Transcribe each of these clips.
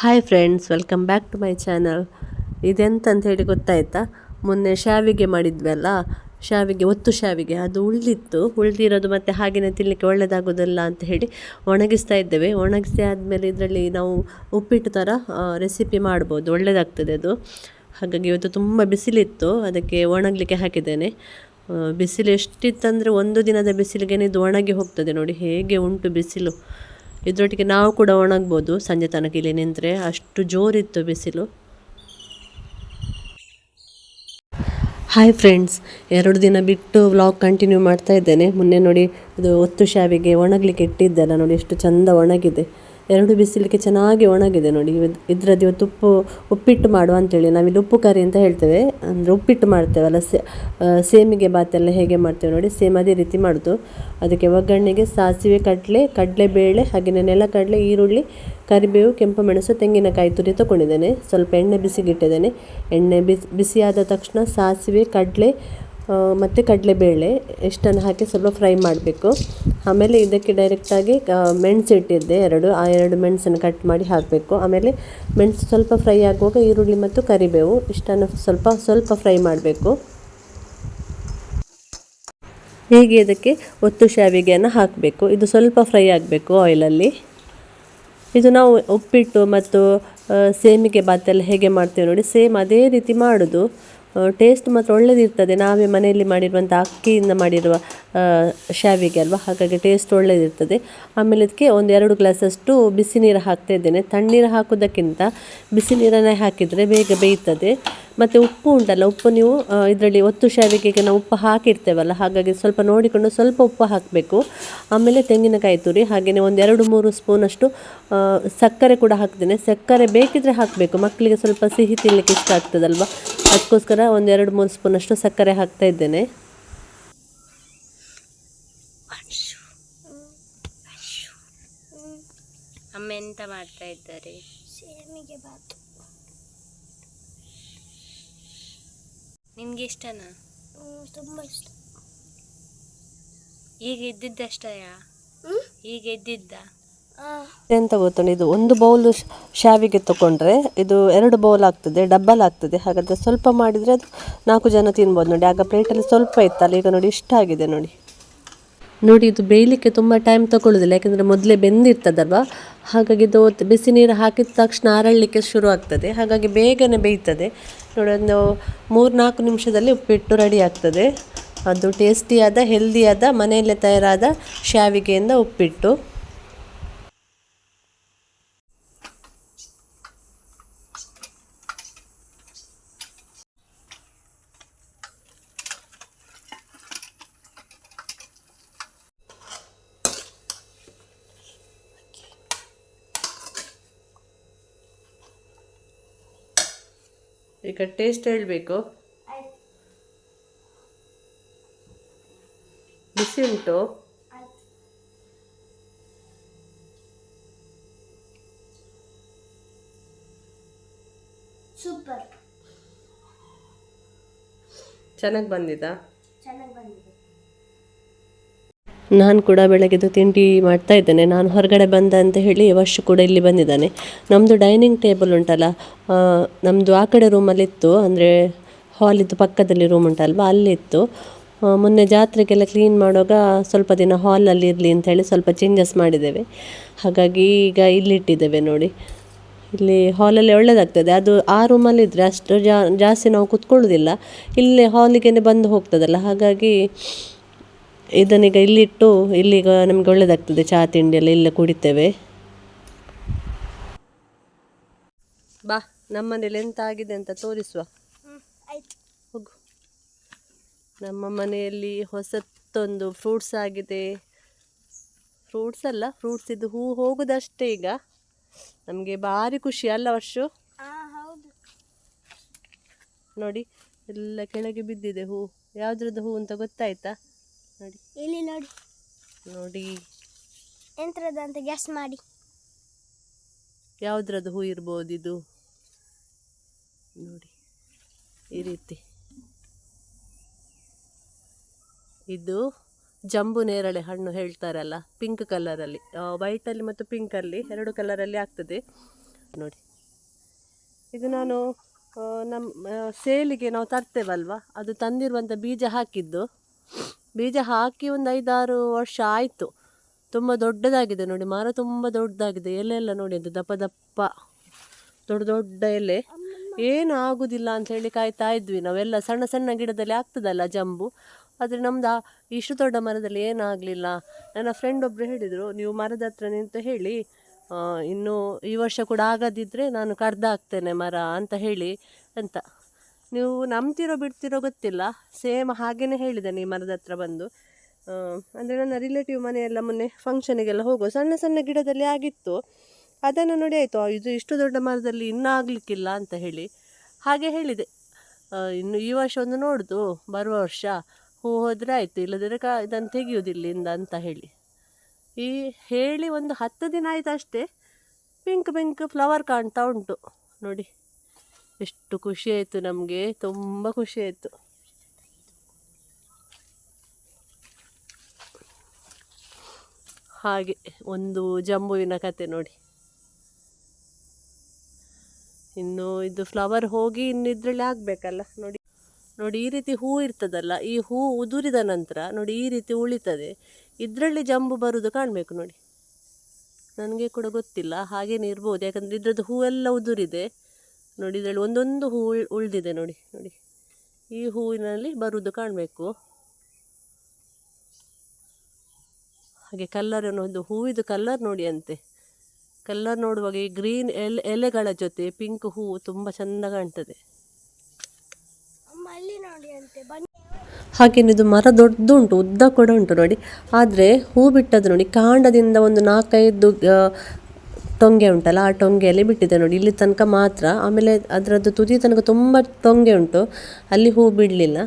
Hi friends, welcome back to my channel. ಇದೆಂತ ಹೇಳಿ ಗೊತ್ತಾಯ್ತಾ? ಮೊನ್ನೆ ಶಾವಿಗೆ ಮಾಡಿದ್ವಲ್ಲ? ಶಾವಿಗೆ, ಒತ್ತು ಶಾವಿಗೆ, ಅದು ಉಳಿದಿತ್ತು. ಉಳಿದಿರೋದು ಮತ್ತು ಹಾಗೆಯೇ ತಿನ್ನಲಿಕ್ಕೆ ಒಳ್ಳೆಯದಾಗೋದಿಲ್ಲ ಅಂತ ಹೇಳಿ ಒಣಗಿಸ್ತಾ ಇದ್ದೇವೆ. ಒಣಗಿಸಿ ಆದಮೇಲೆ ಇದರಲ್ಲಿ ನಾವು ಉಪ್ಪಿಟ್ಟು ಥರ ರೆಸಿಪಿ ಮಾಡ್ಬೋದು. ಒಳ್ಳೆಯದಾಗ್ತದೆ ಅದು. ಹಾಗಾಗಿ ಇವತ್ತು ತುಂಬ ಬಿಸಿಲಿತ್ತು. ಅದಕ್ಕೆ ಒಣಗಲಿಕ್ಕೆ ಹಾಕಿದ್ದೇನೆ. ಬಿಸಿಲು ಎಷ್ಟಿತ್ತಂದರೆ ಒಂದು ದಿನದ ಬಿಸಿಲಿಗೆ ಇದು ಒಣಗಿ ಹೋಗ್ತದೆ ನೋಡಿ. ಹೇಗೆ ಉಂಟು ಬಿಸಿಲು. ಇದರೊಟ್ಟಿಗೆ ನಾವು ಕೂಡ ಒಣಗ್ಬೋದು. ಸಂಜೆ ತನಕ ಇಲ್ಲಿ ನಿಂತರೆ ಅಷ್ಟು ಜೋರಿತ್ತು ಬಿಸಿಲು. ಹಾಯ್ ಫ್ರೆಂಡ್ಸ್ ಎರಡು ದಿನ ಬಿಟ್ಟು ವ್ಲಾಗ್ ಕಂಟಿನ್ಯೂ ಮಾಡ್ತಾ ಇದ್ದೇನೆ. ಮೊನ್ನೆ ನೋಡಿ ಇದು ಒತ್ತು ಶಾವಿಗೆ ಒಣಗಲಿಕ್ಕೆ ಇಟ್ಟಿದ್ದೆಲ್ಲ ನೋಡಿ ಎಷ್ಟು ಚಂದ ಒಣಗಿದೆ. ಎರಡು ಬಿಸಿಲಿಗೆ ಚೆನ್ನಾಗಿ ಒಣಗಿದೆ ನೋಡಿ. ಇದರದ್ದು ಇವತ್ತು ಉಪ್ಪು, ಉಪ್ಪಿಟ್ಟು ಮಾಡುವ ಅಂತೇಳಿ. ನಾವಿಲ್ಲಿ ಉಪ್ಪು ಕರಿ ಅಂತ ಹೇಳ್ತೇವೆ. ಅಂದರೆ ಉಪ್ಪಿಟ್ಟು ಮಾಡ್ತೇವಲ್ಲ, ಸೇ ಸೇಮಿಗೆ ಬಾತೆಲ್ಲ ಹೇಗೆ ಮಾಡ್ತೇವೆ ನೋಡಿ. ಸೇಮ್ ಅದೇ ರೀತಿ ಮಾಡೋದು. ಅದಕ್ಕೆ ಒಗ್ಗರಣೆಗೆ ಸಾಸಿವೆ, ಕಡಲೆ, ಕಡಲೆಬೇಳೆ ಹಾಗೆಯೇ ನೆಲಕಡಲೆ, ಈರುಳ್ಳಿ, ಕರಿಬೇವು, ಕೆಂಪು ಮೆಣಸು, ತೆಂಗಿನಕಾಯಿ ತುರಿ ತಗೊಂಡಿದ್ದೇನೆ. ಸ್ವಲ್ಪ ಎಣ್ಣೆ ಬಿಸಿಗಿಟ್ಟಿದ್ದೇನೆ ಎಣ್ಣೆ ಬಿಸಿ, ಬಿಸಿಯಾದ ತಕ್ಷಣ ಸಾಸಿವೆ, ಕಡಲೆ ಮತ್ತು ಕಡಲೆಬೇಳೆ ಇಷ್ಟನ್ನು ಹಾಕಿ ಸ್ವಲ್ಪ ಫ್ರೈ ಮಾಡಬೇಕು. ಆಮೇಲೆ ಇದಕ್ಕೆ ಡೈರೆಕ್ಟಾಗಿ ಮೆಣಸು ಇಟ್ಟಿದ್ದೆ, ಎರಡು, ಆ ಎರಡು ಮೆಣಸನ್ನು ಕಟ್ ಮಾಡಿ ಹಾಕಬೇಕು. ಆಮೇಲೆ ಮೆಣಸು ಸ್ವಲ್ಪ ಫ್ರೈ ಆಗುವಾಗ ಈರುಳ್ಳಿ ಮತ್ತು ಕರಿಬೇವು, ಇಷ್ಟನ್ನು ಸ್ವಲ್ಪ ಸ್ವಲ್ಪ ಫ್ರೈ ಮಾಡಬೇಕು. ಹೀಗೆ ಇದಕ್ಕೆ ಒತ್ತು ಶಾವಿಗೆಯನ್ನು ಹಾಕಬೇಕು. ಇದು ಸ್ವಲ್ಪ ಫ್ರೈ ಆಗಬೇಕು ಆಯಿಲಲ್ಲಿ ಇದು ನಾವು ಉಪ್ಪಿಟ್ಟು ಮತ್ತು ಸೇಮಿಗೆ ಬಾತೆಲ್ಲ ಹೇಗೆ ಮಾಡ್ತೇವೆ ನೋಡಿ, ಸೇಮ್ ಅದೇ ರೀತಿ ಮಾಡೋದು. ಟೇಸ್ಟ್ ಮಾತ್ರ ಒಳ್ಳೆದಿರ್ತದೆ. ನಾವೇ ಮನೆಯಲ್ಲಿ ಮಾಡಿರುವಂಥ ಅಕ್ಕಿಯಿಂದ ಮಾಡಿರುವ ಶಾವಿಗೆ ಅಲ್ವಾ? ಹಾಗಾಗಿ ಟೇಸ್ಟ್ ಒಳ್ಳೆಯದಿರ್ತದೆ ಆಮೇಲೆ ಅದಕ್ಕೆ ಒಂದು ಎರಡು ಗ್ಲಾಸಷ್ಟು ಬಿಸಿ ನೀರು ಹಾಕ್ತಾ ಇದ್ದೇನೆ. ತಣ್ಣೀರು ಹಾಕೋದಕ್ಕಿಂತ ಬಿಸಿ ನೀರನ್ನೇ ಹಾಕಿದರೆ ಬೇಗ ಬೇಯ್ತದೆ. ಮತ್ತು ಉಪ್ಪು ಉಂಟಲ್ಲ, ಉಪ್ಪು ನೀವು ಇದರಲ್ಲಿ ಒತ್ತು ಶಾವಿಗೆಗೆ ನಾವು ಉಪ್ಪು ಹಾಕಿರ್ತೇವಲ್ಲ, ಹಾಗಾಗಿ ಸ್ವಲ್ಪ ನೋಡಿಕೊಂಡು ಸ್ವಲ್ಪ ಉಪ್ಪು ಹಾಕಬೇಕು. ಆಮೇಲೆ ತೆಂಗಿನಕಾಯಿ ತುರಿ, ಹಾಗೆಯೇ ಒಂದು ಎರಡು ಮೂರು ಸ್ಪೂನಷ್ಟು ಸಕ್ಕರೆ ಕೂಡ ಹಾಕ್ತೇನೆ. ಸಕ್ಕರೆ ಬೇಕಿದ್ರೆ ಹಾಕಬೇಕು, ಮಕ್ಕಳಿಗೆ ಸ್ವಲ್ಪ ಸಿಹಿ ತಿನ್ನಲಿಕ್ಕೆ ಇಷ್ಟ ಆಗ್ತದಲ್ವ? ಅದಕ್ಕೋಸ್ಕರ ಒಂದು ಎರಡು ಮೂರು ಸ್ಪೂನಷ್ಟು ಸಕ್ಕರೆ ಹಾಕ್ತಾ ಇದ್ದೇನೆ. ಅಮ್ಮ ಎಂತ ಮಾಡ್ತಾ ಇದ್ದಾರೆ? ಸೇಮಿಗೆ ಬಾತು. ನಿಮ್ಗೆ ಇಷ್ಟನಾ? ತುಂಬ ಇಷ್ಟ. ಈಗ ಇದ್ದಿದ್ದಷ್ಟಯ ಈಗ ಇದ್ದಿದ್ದ ಎಂತ ಗೊತ್ತುಂಟು ಇದು ಒಂದು ಬೌಲ್ ಶಾವಿಗೆ ತಗೊಂಡ್ರೆ ಇದು ಎರಡು ಬೌಲ್ ಆಗ್ತದೆ ಡಬ್ಬಲ್ ಆಗ್ತದೆ. ಹಾಗಾದ್ರೆ ಸ್ವಲ್ಪ ಮಾಡಿದರೆ ಅದು ನಾಲ್ಕು ಜನ ತಿನ್ಬೋದು ನೋಡಿ. ಆಗ ಪ್ಲೇಟಲ್ಲಿ ಸ್ವಲ್ಪ ಇತ್ತಲ್ಲ ಈಗ ನೋಡಿ ಇಷ್ಟ ಆಗಿದೆ ನೋಡಿ. ನೋಡಿ, ಇದು ಬೇಯಲಿಕ್ಕೆ ತುಂಬ ಟೈಮ್ ತಗೊಳ್ಳೋದಿಲ್ಲ ಯಾಕೆಂದರೆ ಮೊದಲೇ ಬೆಂದಿರ್ತದಲ್ವಾ? ಹಾಗಾಗಿ ಇದು ಬಿಸಿ ನೀರು ಹಾಕಿದ ತಕ್ಷಣ ಅರಳಲಿಕ್ಕೆ ಶುರು ಆಗ್ತದೆ. ಹಾಗಾಗಿ ಬೇಗನೆ ಬೇಯ್ತದೆ. ನೋಡಿ, ಒಂದು ಮೂರು ನಾಲ್ಕು ನಿಮಿಷದಲ್ಲಿ ಉಪ್ಪಿಟ್ಟು ರೆಡಿ ಆಗ್ತದೆ. ಅದು ಟೇಸ್ಟಿಯಾದ ಹೆಲ್ದಿಯಾದ ಮನೆಯಲ್ಲೇ ತಯಾರಾದ ಶಾವಿಗೆಯಿಂದ ಉಪ್ಪಿಟ್ಟು. ಈಗ ಟೇಸ್ಟ್ ಹೇಳಬೇಕು. ಬಿಸಿ ಉಂಟು. ಸೂಪರ್ ಚೆನ್ನಾಗಿ ಬಂದಿದಾ ಚೆನ್ನಾಗಿ ಬಂದಿದೆ ನಾನು ಕೂಡ ಬೆಳಗ್ಗೆದು ತಿಂಡಿ ಮಾಡ್ತಾ ಇದ್ದೇನೆ. ನಾನು ಹೊರಗಡೆ ಬಂದ ಅಂತ ಹೇಳಿ ವರ್ಷ ಕೂಡ ಇಲ್ಲಿ ಬಂದಿದ್ದಾನೆ. ನಮ್ಮದು ಡೈನಿಂಗ್ ಟೇಬಲ್ ಉಂಟಲ್ಲ ನಮ್ಮದು ಆ ಕಡೆ ರೂಮಲ್ಲಿತ್ತು ಅಂದರೆ ಹಾಲಿದ್ದು ಪಕ್ಕದಲ್ಲಿ ರೂಮ್ ಉಂಟಲ್ವ? ಅಲ್ಲಿತ್ತು ಮೊನ್ನೆ ಜಾತ್ರೆಗೆಲ್ಲ ಕ್ಲೀನ್ ಮಾಡುವಾಗ ಸ್ವಲ್ಪ ದಿನ ಹಾಲಲ್ಲಿ ಇರಲಿ ಅಂತ ಸ್ವಲ್ಪ ಚೇಂಜಸ್ ಮಾಡಿದ್ದೇವೆ. ಹಾಗಾಗಿ ಈಗ ಇಲ್ಲಿಟ್ಟಿದ್ದೇವೆ ನೋಡಿ. ಇಲ್ಲಿ ಹಾಲಲ್ಲಿ ಒಳ್ಳೆಯದಾಗ್ತದೆ ಅದು ಆ ರೂಮಲ್ಲಿದ್ದರೆ ಅಷ್ಟು ಜಾಸ್ತಿ ನಾವು ಕುತ್ಕೊಳ್ಳೋದಿಲ್ಲ. ಇಲ್ಲೇ ಹಾಲಿಗೆ ಬಂದು ಹೋಗ್ತದಲ್ಲ. ಹಾಗಾಗಿ ಇದನ್ನೀಗ ಇಲ್ಲಿಟ್ಟು ಇಲ್ಲಿಗ ನಮಗೆ ಒಳ್ಳೆಯದಾಗ್ತದೆ ಚಹಾ ತಿಂಡಿ ಎಲ್ಲ ಇಲ್ಲೇ ಕುಡಿತೇವೆ. ಬಾ ನಮ್ಮನೇಲಿ ಎಂತ ಆಗಿದೆ ಅಂತ ತೋರಿಸುವ. ಹೋಗು. ನಮ್ಮ ಮನೆಯಲ್ಲಿ ಹೊಸತ್ತೊಂದು ಫ್ರೂಟ್ಸ್ ಆಗಿದೆ. ಫ್ರೂಟ್ಸ್ ಅಲ್ಲ ಫ್ರೂಟ್ಸ್ ಇದು ಹೂ ಹೋಗುದಷ್ಟೇ ಈಗ. ನಮಗೆ ಭಾರಿ ಖುಷಿ ಅಲ್ಲ ವರ್ಷು? ನೋಡಿ ಎಲ್ಲ ಕೆಳಗೆ ಬಿದ್ದಿದೆ ಹೂ. ಯಾವ್ದ್ರದ್ದು ಹೂ ಅಂತ ಗೊತ್ತಾಯ್ತಾ? ನೋಡಿ. ಇಲ್ಲಿ ನೋಡಿ. ನೋಡಿ. ಎಂಥದ್ದು ಅಂತ ಗ್ಯಾಸ್ ಮಾಡಿ. ಯಾವುದ್ರದ್ದು ಹೂ ಇರ್ಬೋದು ಇದು? ನೋಡಿ. ಈ ರೀತಿ. ಇದು ಜಂಬು ನೇರಳೆ ಹಣ್ಣು ಹೇಳ್ತಾರಲ್ಲ ಪಿಂಕ್ ಕಲರಲ್ಲಿ ವೈಟಲ್ಲಿ ಮತ್ತು ಪಿಂಕಲ್ಲಿ ಎರಡು ಕಲರಲ್ಲಿ ಆಗ್ತದೆ. ನೋಡಿ. ಇದು ನಾನು ನಮ್ಮ ಸೇಲಿಗೆ ನಾವು ತರ್ತೇವಲ್ವ? ಅದು ತಂದಿರುವಂಥ ಬೀಜ ಹಾಕಿದ್ದು. ಬೀಜ ಹಾಕಿ ಒಂದು ಐದಾರು ವರ್ಷ ಆಯಿತು. ತುಂಬ ದೊಡ್ಡದಾಗಿದೆ ನೋಡಿ, ಮರ ತುಂಬ ದೊಡ್ಡದಾಗಿದೆ ಎಲೆ ಎಲ್ಲ ನೋಡಿ ಅದು ದಪ್ಪ ದಪ್ಪ, ದೊಡ್ಡ ದೊಡ್ಡ ಎಲೆ. ಏನು ಆಗುದಿಲ್ಲ ಅಂತ ಹೇಳಿ ಕಾಯ್ತಾ ಇದ್ವಿ ನಾವೆಲ್ಲ. ಸಣ್ಣ ಸಣ್ಣ ಗಿಡದಲ್ಲಿ ಆಗ್ತದಲ್ಲ ಜಂಬು, ಆದರೆ ನಮ್ದು ಇಷ್ಟು ದೊಡ್ಡ ಮರದಲ್ಲಿ ಏನಾಗಲಿಲ್ಲ. ನನ್ನ ಫ್ರೆಂಡ್ ಒಬ್ಬರು ಹೇಳಿದರು, ನೀವು ಮರದ ಹತ್ರ ನಿಂತು ಹೇಳಿ ಇನ್ನೂ ಈ ವರ್ಷ ಕೂಡ ಆಗದಿದ್ದರೆ ನಾನು ಕರ್ದಾಗ್ತೇನೆ ಮರ ಅಂತ ಹೇಳಿ ಅಂತ. ನೀವು ನಂಬ್ತಿರೋ ಬಿಡ್ತಿರೋ ಗೊತ್ತಿಲ್ಲ. ಸೇಮ್ ಹಾಗೇನೆ ಹೇಳಿದೆ ಈ ಮರದ ಹತ್ರ ಬಂದು. ಅಂದರೆ ನನ್ನ ರಿಲೇಟಿವ್ ಮನೆಯೆಲ್ಲ ಮೊನ್ನೆ ಫಂಕ್ಷನಿಗೆಲ್ಲ ಹೋಗೋ ಸಣ್ಣ ಸಣ್ಣ ಗಿಡದಲ್ಲಿ ಆಗಿತ್ತು. ಅದನ್ನು ನೋಡಿ ಆಯಿತು, ಇದು ಇಷ್ಟು ದೊಡ್ಡ ಮರದಲ್ಲಿ ಇನ್ನೂ ಆಗಲಿಕ್ಕಿಲ್ಲ ಅಂತ ಹೇಳಿ. ಹಾಗೆ ಹೇಳಿದೆ. ಇನ್ನು ಈ ವರ್ಷ ಒಂದು ನೋಡ್ದು, ಬರುವ ವರ್ಷ. ಹೂ ಹೋದರೆ ಆಯಿತು ಇಲ್ಲದಿದ್ದರೆ ಕಾ, ಇದನ್ನು ತೆಗೆಯುವುದಿಲ್ಲಿಂದ ಅಂತ ಹೇಳಿ. ಈ ಹೇಳಿ ಒಂದು ಹತ್ತು ದಿನ ಆಯಿತು ಅಷ್ಟೇ ಪಿಂಕ್ ಪಿಂಕ್ ಫ್ಲವರ್ ಕಾಣ್ತಾ ಉಂಟು. ನೋಡಿ. ಎಷ್ಟು ಖುಷಿ ಆಯಿತು ನಮಗೆ, ತುಂಬ ಖುಷಿ ಆಯಿತು. ಹಾಗೆ ಒಂದು ಜಂಬುವಿನ ಕತೆ ನೋಡಿ. ಇನ್ನು ಇದು ಫ್ಲವರ್ ಹೋಗಿ ಇನ್ನು ಇದರಲ್ಲಿ ಆಗಬೇಕಲ್ಲ, ನೋಡಿ. ನೋಡಿ, ಈ ರೀತಿ ಹೂ ಇರ್ತದಲ್ಲ, ಈ ಹೂ ಉದುರಿದ ನಂತರ ನೋಡಿ, ಈ ರೀತಿ ಉಳಿತದೆ. ಇದರಲ್ಲಿ ಜಂಬು ಬರುವುದು ಕಾಣಬೇಕು ನೋಡಿ. ನನಗೆ ಕೂಡ ಗೊತ್ತಿಲ್ಲ, ಹಾಗೇನೆ ಇರ್ಬೋದು. ಯಾಕಂದರೆ ಇದ್ರದ್ದು ಹೂವೆಲ್ಲ ಉದುರಿದೆ. ನೋಡಿ, ಇದರಲ್ಲಿ ಒಂದೊಂದು ಹೂ ಉಳಿದಿದೆ ನೋಡಿ ನೋಡಿ. ಈ ಹೂವಿನಲ್ಲಿ ಬರುವುದು ಕಾಣಬೇಕು. ಹಾಗೆ ಕಲ್ಲರ್ ಒಂದು ಹೂವಿದು ಕಲ್ಲರ್ ನೋಡಿ ಅಂತೆ ಕಲ್ಲರ್ ನೋಡುವಾಗ ಈ ಗ್ರೀನ್ ಎಲೆ, ಎಲೆಗಳ ಜೊತೆ ಪಿಂಕ್ ಹೂವು ತುಂಬ ಚೆಂದ ಕಾಣ್ತದೆ. ಇದು ಮರ ದೊಡ್ಡದುಂಟು ಉದ್ದ ಕೂಡ ಉಂಟು ನೋಡಿ. ಆದರೆ ಹೂ ಬಿಟ್ಟದ್ದು ನೋಡಿ, ಕಾಂಡದಿಂದ ಒಂದು ನಾಲ್ಕೈದು ಟೊಂಗೆ ಉಂಟಲ್ಲ, ಆ ಟೊಂಗೆಯಲ್ಲಿ ಬಿಟ್ಟಿದೆ ನೋಡಿ, ಇಲ್ಲಿ ತನಕ ಮಾತ್ರ. ಆಮೇಲೆ ಅದರದ್ದು ತುದಿ ತನಕ ತುಂಬ ಟೊಂಗೆ ಉಂಟು, ಅಲ್ಲಿ ಹೂ ಬಿಡಲಿಲ್ಲ.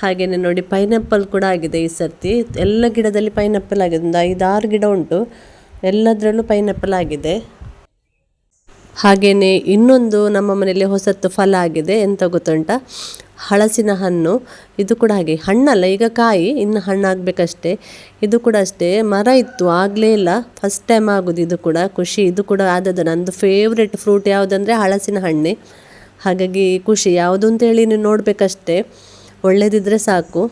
ಹಾಗೆಯೇ ನೋಡಿ ಪೈನಾಪಲ್ ಕೂಡ ಆಗಿದೆ ಈ ಸರ್ತಿ. ಎಲ್ಲ ಗಿಡದಲ್ಲಿ ಪೈನಾಪಲ್ ಆಗಿದೆ, ಒಂದು ಐದಾರು ಗಿಡ ಉಂಟು. ಎಲ್ಲದರಲ್ಲೂ ಪೈನಾಪಲ್ ಆಗಿದೆ. ಹಾಗೆಯೇ ಇನ್ನೊಂದು ನಮ್ಮ ಮನೆಯಲ್ಲಿ ಹೊಸತ್ತು ಫಲ ಆಗಿದೆ, ಎಂತ ಗೊತ್ತುಂಟ? ಹಲಸಿನ ಹಣ್ಣು, ಇದು ಕೂಡ ಹಾಗೆ. ಹಣ್ಣಲ್ಲ, ಈಗ ಕಾಯಿ, ಇನ್ನು ಹಣ್ಣಾಗಬೇಕಷ್ಟೇ ಇದು ಕೂಡ ಅಷ್ಟೇ. ಮರ ಇತ್ತು, ಆಗಲೇ ಇಲ್ಲ. ಫಸ್ಟ್ ಟೈಮ್ ಆಗೋದು ಇದು ಕೂಡ, ಖುಷಿ. ಇದು ಕೂಡ ಆದದ್ದು ನಂದು ಫೇವ್ರೆಟ್ ಫ್ರೂಟ್ ಯಾವುದಂದರೆ ಹಳಸಿನ ಹಣ್ಣೆ. ಹಾಗಾಗಿ ಖುಷಿ. ಯಾವುದು ಅಂತೇಳಿ ನೀವು ನೋಡಬೇಕಷ್ಟೇ. ಒಳ್ಳೆದಿದ್ರೆ ಸಾಕು.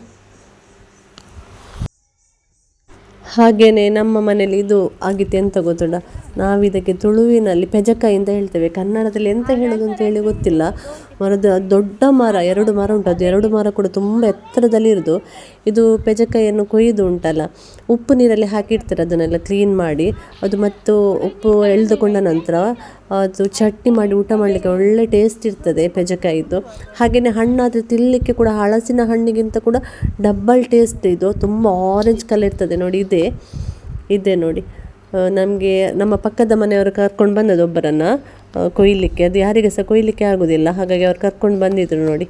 ಹಾಗೆಯೇ ನಮ್ಮ ಮನೇಲಿ ಇದು ಆಗಿತ್ತು. ಎಂತ ಗೊತ್ತುಂಟ? ನಾವಿದಕ್ಕೆ ತುಳುವಿನಲ್ಲಿ ಪೆಜಕ ಅಂತ ಹೇಳ್ತೇವೆ. ಕನ್ನಡದಲ್ಲಿ ಎಂತ ಹೇಳೋದು ಅಂತ ಹೇಳಿ ಗೊತ್ತಿಲ್ಲ. ಮರದ ದೊಡ್ಡ ಮರ, ಎರಡು ಮರ ಉಂಟು ಅದು ಎರಡು ಮರ ಕೂಡ ತುಂಬ ಎತ್ತರದಲ್ಲಿ ಇರೋದು. ಇದು ಪೆಜಕಾಯಿಯನ್ನು ಕೊಯ್ದು ಉಂಟಲ್ಲ. ಉಪ್ಪು ನೀರಲ್ಲಿ ಹಾಕಿಡ್ತಾರೆ ಅದನ್ನೆಲ್ಲ ಕ್ಲೀನ್ ಮಾಡಿ. ಅದು ಮತ್ತು ಉಪ್ಪು ಎಳೆದುಕೊಂಡ ನಂತರ ಅದು ಚಟ್ನಿ ಮಾಡಿ ಊಟ ಮಾಡಲಿಕ್ಕೆ ಒಳ್ಳೆ ಟೇಸ್ಟ್ ಇರ್ತದೆ ಪೆಜಕಾಯಿದು ಹಾಗೆಯೇ ಹಣ್ಣಾದರೆ ತಿನ್ನಲಿಕ್ಕೆ ಕೂಡ ಹಳಸಿನ ಹಣ್ಣಿಗಿಂತ ಕೂಡ ಡಬ್ಬಲ್ ಟೇಸ್ಟ್ ಇದು. ತುಂಬ ಆರೆಂಜ್ ಕಲರ್ ಇರ್ತದೆ ನೋಡಿ, ಇದೆ. ಇದೆ ನೋಡಿ. ನಮಗೆ ನಮ್ಮ ಪಕ್ಕದ ಮನೆಯವರು ಕರ್ಕೊಂಡು ಬಂದದ್ದು ಒಬ್ಬರನ್ನು ಕೊಯ್ಲಿಕ್ಕೆ. ಅದು ಯಾರಿಗೆ ಸಹ ಕೊಯ್ಲಿಕ್ಕೆ ಆಗೋದಿಲ್ಲ. ಹಾಗಾಗಿ ಅವ್ರು ಕರ್ಕೊಂಡು ಬಂದಿದ್ರು ನೋಡಿ.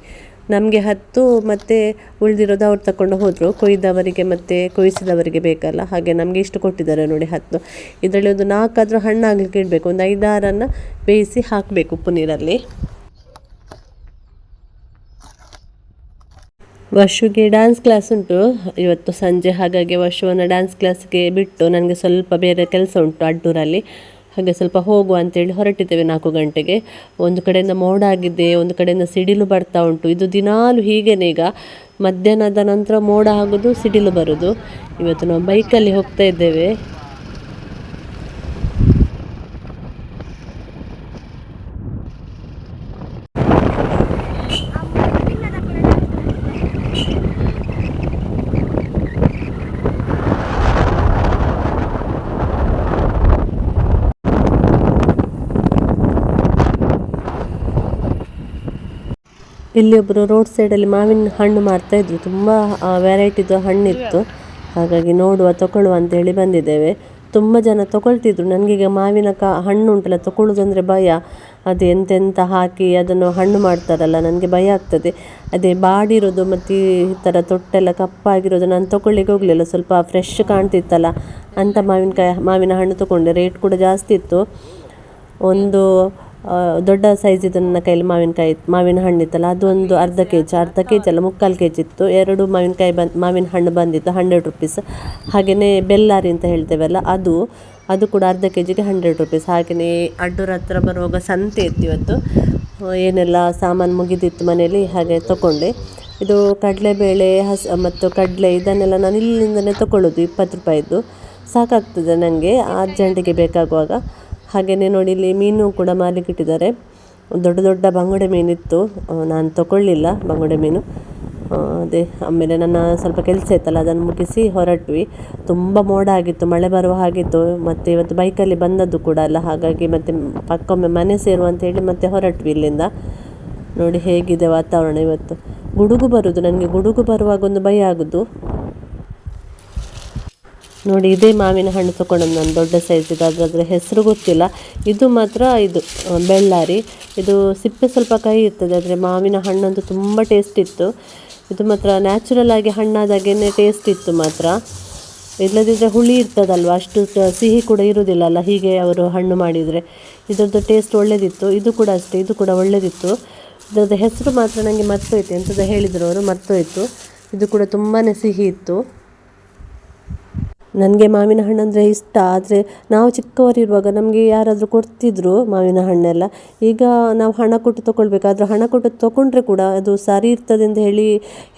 ನಮಗೆ ಹತ್ತು ಮತ್ತು ಉಳಿದಿರೋದು ಅವ್ರು ತಗೊಂಡು ಹೋದರು. ಕೊಯ್ದವರಿಗೆ ಮತ್ತು ಕೊಯ್ಸಿದವರಿಗೆ ಬೇಕಲ್ಲ. ಹಾಗೆ ನಮಗೆ ಇಷ್ಟು ಕೊಟ್ಟಿದ್ದಾರೆ ನೋಡಿ ಹತ್ತು. ಇದರಲ್ಲಿ ಒಂದು ನಾಲ್ಕಾದರೂ ಹಣ್ಣಾಗಲಿಕ್ಕೆ ಇಡಬೇಕು. ಒಂದು ಐದಾರನ್ನು ಬೇಯಿಸಿ ಹಾಕಬೇಕು ಉಪ್ಪು ನೀರಲ್ಲಿ. ವರ್ಷುಗೆ ಡ್ಯಾನ್ಸ್ ಕ್ಲಾಸ್ ಉಂಟು. ಇವತ್ತು ಸಂಜೆ ಹಾಗಾಗಿ ವರ್ಷವನ್ನು ಡ್ಯಾನ್ಸ್ ಕ್ಲಾಸ್ಗೆ ಬಿಟ್ಟು ನನಗೆ ಸ್ವಲ್ಪ ಬೇರೆ ಕೆಲಸ ಉಂಟು ಅಡ್ಡೂರಲ್ಲಿ. ಹಾಗೆ ಸ್ವಲ್ಪ ಹೋಗುವ ಅಂತೇಳಿ ಹೊರಟಿದ್ದೇವೆ ನಾಲ್ಕು ಗಂಟೆಗೆ. ಒಂದು ಕಡೆಯಿಂದ ಮೋಡ ಆಗಿದೆ, ಒಂದು ಕಡೆಯಿಂದ ಸಿಡಿಲು ಬರ್ತಾ ಉಂಟು. ಇದು ದಿನಾಲು ಹೀಗೇನೆ ಈಗ. ಮಧ್ಯಾಹ್ನದ ನಂತರ ಮೋಡ ಆಗೋದು, ಸಿಡಿಲು ಬರೋದು. ಇವತ್ತು ನಾವು ಬೈಕಲ್ಲಿ ಹೋಗ್ತಾ ಇದ್ದೇವೆ. ಇಲ್ಲಿ ಒಬ್ಬರು ರೋಡ್ ಸೈಡಲ್ಲಿ ಮಾವಿನ ಹಣ್ಣು ಮಾರ್ತಾ ಇದ್ರು. ತುಂಬ ವೆರೈಟಿದು ಹಣ್ಣಿತ್ತು. ಹಾಗಾಗಿ ನೋಡುವ, ತಗೊಳ್ಳುವ ಅಂತೇಳಿ ಬಂದಿದ್ದೇವೆ. ತುಂಬ ಜನ ತಗೊಳ್ತಿದ್ರು. ನನಗೀಗ ಮಾವಿನ ಕಾ, ಹಣ್ಣು ಉಂಟಲ್ಲ ತಗೊಳ್ಳೋದಂದರೆ ಭಯ. ಅದು ಎಂತೆಂತ ಹಾಕಿ ಅದನ್ನು ಹಣ್ಣು ಮಾಡ್ತಾರಲ್ಲ, ನನಗೆ ಭಯ ಆಗ್ತದೆ. ಅದೇ ಬಾಡಿರೋದು, ಮತ್ತು ಈ ಥರ ತೊಟ್ಟೆಲ್ಲ ಕಪ್ಪಾಗಿರೋದು ನಾನು ತಗೊಳ್ಳಿಕ್ಕೆ ಹೋಗಲಿಲ್ಲ. ಸ್ವಲ್ಪ ಫ್ರೆಶ್ ಕಾಣ್ತಿತ್ತಲ್ಲ ಅಂಥ ಮಾವಿನಕಾಯಿ, ಮಾವಿನ ಹಣ್ಣು ತಗೊಂಡೆ. ರೇಟ್ ಕೂಡ ಜಾಸ್ತಿ ಇತ್ತು. ಒಂದು ದೊಡ್ಡ ಸೈಜಿದು ನನ್ನ ಕೈಯಲ್ಲಿ ಮಾವಿನಕಾಯಿ, ಮಾವಿನ ಹಣ್ಣು ಇತ್ತಲ್ಲ, ಅದೊಂದು ಅರ್ಧ ಕೆ ಜಿ ಅರ್ಧ ಕೆ ಜಿ ಅಲ್ಲ, ಮುಕ್ಕಾಲು ಕೆ ಜಿ ಇತ್ತು. ಎರಡು ಮಾವಿನಕಾಯಿ ಬಂದು, ಮಾವಿನ ಹಣ್ಣು ಬಂದಿತ್ತು ಹಂಡ್ರೆಡ್ ರುಪೀಸ್ ಹಾಗೆಯೇ ಬೆಲ್ಲಾರಿ ಅಂತ ಹೇಳ್ತೇವಲ್ಲ, ಅದು ಅದು ಕೂಡ ಅರ್ಧ ಕೆ ಜಿಗೆ ಹಂಡ್ರೆಡ್ ರುಪೀಸ್ ಹಾಗೆಯೇ ಅಡ್ಡೂರ ಹತ್ರ ಬರುವಾಗ ಸಂತೆ ಇತ್ತು ಇವತ್ತು. ಏನೆಲ್ಲ ಸಾಮಾನು ಮುಗಿದಿತ್ತು ಮನೆಯಲ್ಲಿ, ಹಾಗೆ ತಗೊಂಡೆ ಇದು ಕಡಲೆಬೇಳೆ ಹಸ, ಮತ್ತು ಕಡಲೆ ಇದನ್ನೆಲ್ಲ ನಾನು ಇಲ್ಲಿಂದಲೇ ತೊಗೊಳ್ಳೋದು ಇಪ್ಪತ್ತು ರೂಪಾಯಿದ್ದು. ಸಾಕಾಗ್ತದೆ ನನಗೆ ಅರ್ಜೆಂಟಿಗೆ ಬೇಕಾಗುವಾಗ. ಹಾಗೆಯೇ ನೋಡಿ ಇಲ್ಲಿ ಮೀನು ಕೂಡ ಮಾರಲಿಕ್ಕೆ ಇಟ್ಟಿದ್ದಾರೆ ದೊಡ್ಡ ದೊಡ್ಡ ಬಂಗುಡೆ ಮೀನಿತ್ತು. ನಾನು ತಗೊಳ್ಳಿಲ್ಲ ಬಂಗುಡೆ ಮೀನು. ಅದೇ, ಆಮೇಲೆ ನನ್ನ ಸ್ವಲ್ಪ ಕೆಲಸ ಇತ್ತಲ್ಲ, ಅದನ್ನು ಮುಗಿಸಿ ಹೊರಟ್ವಿ. ತುಂಬ ಮೋಡ ಆಗಿತ್ತು, ಮಳೆ ಬರುವ ಹಾಗಿತ್ತು. ಮತ್ತು ಇವತ್ತು ಬೈಕಲ್ಲಿ ಬಂದದ್ದು ಕೂಡ ಅಲ್ಲ, ಹಾಗಾಗಿ ಮತ್ತೆ ಪಕ್ಕೊಮ್ಮೆ ಮನೆ ಸೇರು ಅಂತ ಹೇಳಿ ಮತ್ತೆ ಹೊರಟ್ವಿ ಇಲ್ಲಿಂದ. ನೋಡಿ ಹೇಗಿದೆ ವಾತಾವರಣ ಇವತ್ತು. ಗುಡುಗು ಬರುವುದು, ನನಗೆ ಗುಡುಗು ಬರುವಾಗ ಒಂದು ಭಯ ಆಗೋದು ನೋಡಿ, ಇದೇ ಮಾವಿನ ಹಣ್ಣು ತಗೊಂಡದ್ದು ನಾನು ದೊಡ್ಡ ಸೈಜಿದು ಅದರ ಹೆಸರು ಗೊತ್ತಿಲ್ಲ. ಇದು ಮಾತ್ರ ಇದು ಬೆಳ್ಳಾರಿ. ಇದು ಸಿಪ್ಪೆ ಸ್ವಲ್ಪ ಕೈ ಇರ್ತದೆ, ಆದರೆ ಮಾವಿನ ಹಣ್ಣಂತೂ ತುಂಬ ಟೇಸ್ಟ್ ಇತ್ತು. ಇದು ಮಾತ್ರ ನ್ಯಾಚುರಲ್ ಆಗಿ ಹಣ್ಣಾದಾಗೇ ಟೇಸ್ಟ್ ಇತ್ತು ಮಾತ್ರ. ಇಲ್ಲದಿದ್ದರೆ ಹುಳಿ ಇರ್ತದಲ್ವ, ಅಷ್ಟು ಸಿಹಿ ಕೂಡ ಇರುವುದಿಲ್ಲ ಅಲ್ಲ ಹೀಗೆ ಅವರು ಹಣ್ಣು ಮಾಡಿದರೆ. ಇದರದ್ದು ಟೇಸ್ಟ್ ಒಳ್ಳೆದಿತ್ತು. ಇದು ಕೂಡ ಅಷ್ಟೇ, ಇದು ಕೂಡ ಒಳ್ಳೆಯದಿತ್ತು ಇದರದ್ದು ಹೆಸರು ಮಾತ್ರ ನನಗೆ ಮರ್ತೋಯ್ತು ಎಂಥದ್ದು ಹೇಳಿದರು ಅವರು ಮರ್ತೋಯ್ತು. ಇದು ಕೂಡ ತುಂಬಾ ಸಿಹಿ ಇತ್ತು. ನನಗೆ ಮಾವಿನ ಹಣ್ಣು ಅಂದರೆ ಇಷ್ಟ, ಆದರೆ ನಾವು ಚಿಕ್ಕವರಿರುವಾಗ ನಮಗೆ ಯಾರಾದರೂ ಕೊಡ್ತಿದ್ರು ಮಾವಿನ ಹಣ್ಣೆಲ್ಲ. ಈಗ ನಾವು ಹಣ ಕೊಟ್ಟು ತೊಗೊಳ್ಬೇಕಾದ್ರೆ ಹಣ ಕೊಟ್ಟು ತೊಗೊಂಡ್ರೆ ಕೂಡ ಅದು ಸರಿ ಇರ್ತದೆ ಅಂತ ಹೇಳಿ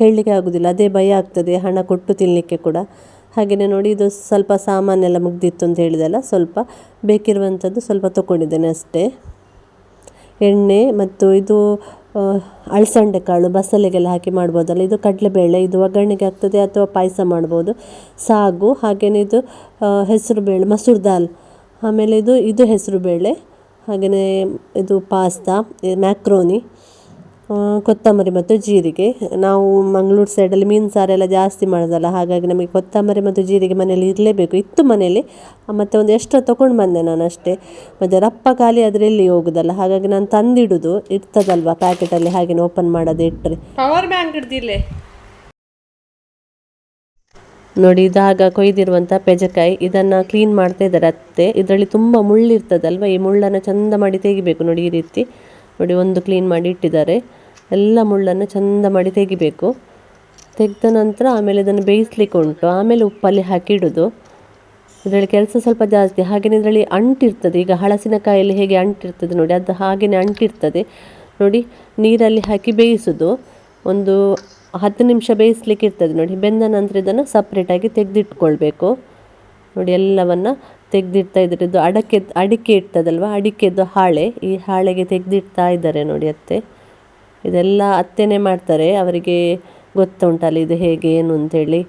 ಹೇಳಲಿಕ್ಕೆ ಆಗೋದಿಲ್ಲ. ಅದೇ ಭಯ ಆಗ್ತದೆ ಹಣ ಕೊಟ್ಟು ತಿನ್ನಲಿಕ್ಕೆ ಕೂಡ. ಹಾಗೆಯೇ ನೋಡಿ, ಇದು ಸ್ವಲ್ಪ ಸಾಮಾನೆಲ್ಲ ಮುಗ್ದಿತ್ತು ಅಂತ ಹೇಳಿದೆಲ್ಲ, ಸ್ವಲ್ಪ ಬೇಕಿರುವಂಥದ್ದು ಸ್ವಲ್ಪ ತೊಗೊಂಡಿದ್ದೇನೆ ಅಷ್ಟೇ. ಎಣ್ಣೆ ಮತ್ತು ಇದು ಅಳಸಂಡೆ ಕಾಳು ಬಸಳೆಗೆಲ್ಲ ಹಾಕಿ ಮಾಡ್ಬೋದಲ್ಲ. ಇದು ಕಡಲೆಬೇಳೆ, ಇದು ಒಗ್ಗರಣೆಗೆ ಆಗ್ತದೆ ಅಥವಾ ಪಾಯಸ ಮಾಡ್ಬೋದು. ಸಾಗು ಹಾಗೆಯೇ ಇದು ಹೆಸರು ಬೇಳೆ ಮಸೂರ್ ದಾಲ್. ಆಮೇಲೆ ಇದು ಇದು ಹೆಸರು ಬೇಳೆ ಹಾಗೆಯೇ ಇದು ಪಾಸ್ತಾ ಮ್ಯಾಕ್ರೋನಿ ಕೊತ್ತಂಬರಿ ಮತ್ತು ಜೀರಿಗೆ. ನಾವು ಮಂಗಳೂರು ಸೈಡಲ್ಲಿ ಮೀನು ಸಾರೆಲ್ಲ ಜಾಸ್ತಿ ಮಾಡೋದಲ್ಲ ಹಾಗಾಗಿ ನಮಗೆ ಕೊತ್ತಂಬರಿ ಮತ್ತು ಜೀರಿಗೆ ಮನೆಯಲ್ಲಿ ಇರಲೇಬೇಕು. ಇತ್ತು ಮನೆಯಲ್ಲಿ ಮತ್ತು ಒಂದು ಎಕ್ಸ್ಟ್ರಾ ತೊಗೊಂಡು ಬಂದೆ ನಾನು ಅಷ್ಟೇ. ಮತ್ತು ರಪ್ಪ ಖಾಲಿ ಆದರೆ ಎಲ್ಲಿ ಹೋಗೋದಲ್ಲ ಹಾಗಾಗಿ ನಾನು ತಂದಿಡುದು. ಇರ್ತದಲ್ವ ಪ್ಯಾಕೆಟಲ್ಲಿ ಹಾಗೆ ಓಪನ್ ಮಾಡೋದು ಇಟ್ಟರೆ ಪವರ್ ಬ್ಯಾಂಕ್ ಹಿಡ್ದಿಲ್ಲೇ ನೋಡಿ ಇದಾಗ ಕೊಯ್ದಿರುವಂಥ ಪೆಜಕಾಯಿ ಇದನ್ನು ಕ್ಲೀನ್ ಮಾಡ್ತಾ ಇದ್ದಾರೆ ಅತ್ತೆ. ಇದರಲ್ಲಿ ತುಂಬ ಮುಳ್ಳಿರ್ತದಲ್ವ ಈ ಮುಳ್ಳನ್ನು ಚಂದ ಮಾಡಿ ತೆಗಿಬೇಕು ನೋಡಿ ಈ ರೀತಿ. ನೋಡಿ ಒಂದು ಕ್ಲೀನ್ ಮಾಡಿ ಇಟ್ಟಿದ್ದಾರೆ. ಎಲ್ಲ ಮುಳ್ಳನ್ನು ಚಂದ ಮಾಡಿ ತೆಗಿಬೇಕು. ತೆಗೆದ ನಂತರ ಆಮೇಲೆ ಇದನ್ನು ಬೇಯಿಸ್ಲಿಕ್ಕೆ ಉಂಟು ಆಮೇಲೆ ಉಪ್ಪಲ್ಲಿ ಹಾಕಿ ಇಡೋದು ಇದರಲ್ಲಿ ಕೆಲಸ ಸ್ವಲ್ಪ ಜಾಸ್ತಿ. ಹಾಗೆಯೇ ಇದರಲ್ಲಿ ಅಂಟಿರ್ತದೆ. ಈಗ ಹಳಸಿನಕಾಯಲ್ಲಿ ಹೇಗೆ ಅಂಟಿರ್ತದೆ ನೋಡಿ. ಅದು ಹಾಗೆಯೇ ಅಂಟಿರ್ತದೆ. ನೋಡಿ, ನೀರಲ್ಲಿ ಹಾಕಿ ಬೇಯಿಸೋದು. ಒಂದು ಹತ್ತು ನಿಮಿಷ ಬೇಯಿಸ್ಲಿಕ್ಕೆ ಇರ್ತದೆ ನೋಡಿ. ಬೆಂದ ನಂತರ ಇದನ್ನು ಸಪ್ರೇಟಾಗಿ ತೆಗೆದಿಟ್ಕೊಳ್ಬೇಕು. ನೋಡಿ, ಎಲ್ಲವನ್ನು ತೆಗೆದಿಡ್ತಾ ಇದ್ದಾರೆ. ಇದು ಅಡಕೆ, ಅಡಿಕೆ ಇರ್ತದಲ್ವ? ಅಡಿಕೆದು ಹಾಳೆ. ಈ ಹಾಳೆಗೆ ತೆಗೆದಿಡ್ತಾ ಇದ್ದಾರೆ ನೋಡಿ ಅತ್ತೆ. ಇದೆಲ್ಲ ಅತ್ತೆನೇ ಮಾಡ್ತಾರೆ. ಅವರಿಗೆ ಗೊತ್ತುಂಟಲ್ಲ ಇದು ಹೇಗೆ ಏನು ಅಂತೇಳಿ.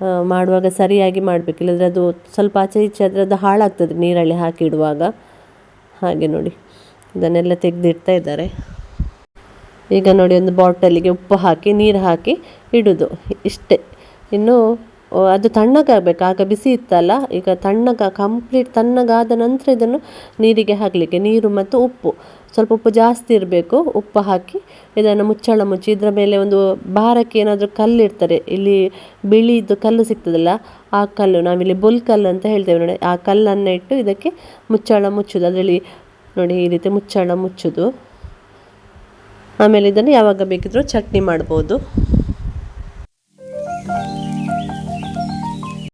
ಆ, ಮಾಡುವಾಗ ಸರಿಯಾಗಿ ಮಾಡಬೇಕು. ಇಲ್ಲದ್ರೆ ಅದು ಸ್ವಲ್ಪ ಆಚೆ ಈಚೆ ಆದರೆ ಅದು ಹಾಳಾಗ್ತದೆ ನೀರಲ್ಲಿ ಹಾಕಿ ಇಡುವಾಗ ಹಾಗೆ ನೋಡಿ. ಇದನ್ನೆಲ್ಲ ತೆಗೆದಿಡ್ತಾ ಇದ್ದಾರೆ. ಈಗ ನೋಡಿ ಒಂದು ಬಾಟಲಿಗೆ ಉಪ್ಪು ಹಾಕಿ ನೀರು ಹಾಕಿ ಇಡೋದು. ಇಷ್ಟೇ. ಇನ್ನು ಅದು ತಣ್ಣಗಾಗಬೇಕು. ಆಗ ಬಿಸಿ ಇತ್ತಲ್ಲ? ಈಗ ತಣ್ಣಗ ಕಂಪ್ಲೀಟ್ ತಣ್ಣಗಾದ ನಂತರ ಇದನ್ನು ನೀರಿಗೆ ಹಾಕಲಿಕ್ಕೆ ನೀರು ಮತ್ತು ಉಪ್ಪು. ಸ್ವಲ್ಪ ಉಪ್ಪು ಜಾಸ್ತಿ ಇರಬೇಕು. ಉಪ್ಪು ಹಾಕಿ ಇದನ್ನು ಮುಚ್ಚಳ ಮುಚ್ಚಿ ಇದರ ಮೇಲೆ ಒಂದು ಭಾರಕ್ಕೆ ಏನಾದರೂ ಕಲ್ಲು ಇರ್ತಾರೆ ಇಲ್ಲಿ ಬಿಳಿದು ಕಲ್ಲು ಸಿಗ್ತದಲ್ಲ, ಆ ಕಲ್ಲು, ನಾವಿಲ್ಲಿ ಬುಲ್ ಕಲ್ಲು ಅಂತ ಹೇಳ್ತೇವೆ ನೋಡಿ. ಆ ಕಲ್ಲನ್ನು ಇಟ್ಟು ಇದಕ್ಕೆ ಮುಚ್ಚಳ ಮುಚ್ಚೋದು. ಅದರಲ್ಲಿ ನೋಡಿ ಈ ರೀತಿ ಮುಚ್ಚಳ ಮುಚ್ಚೋದು. ಆಮೇಲೆ ಇದನ್ನು ಯಾವಾಗ ಬೇಕಿದ್ರೂ ಚಟ್ನಿ ಮಾಡ್ಬೋದು.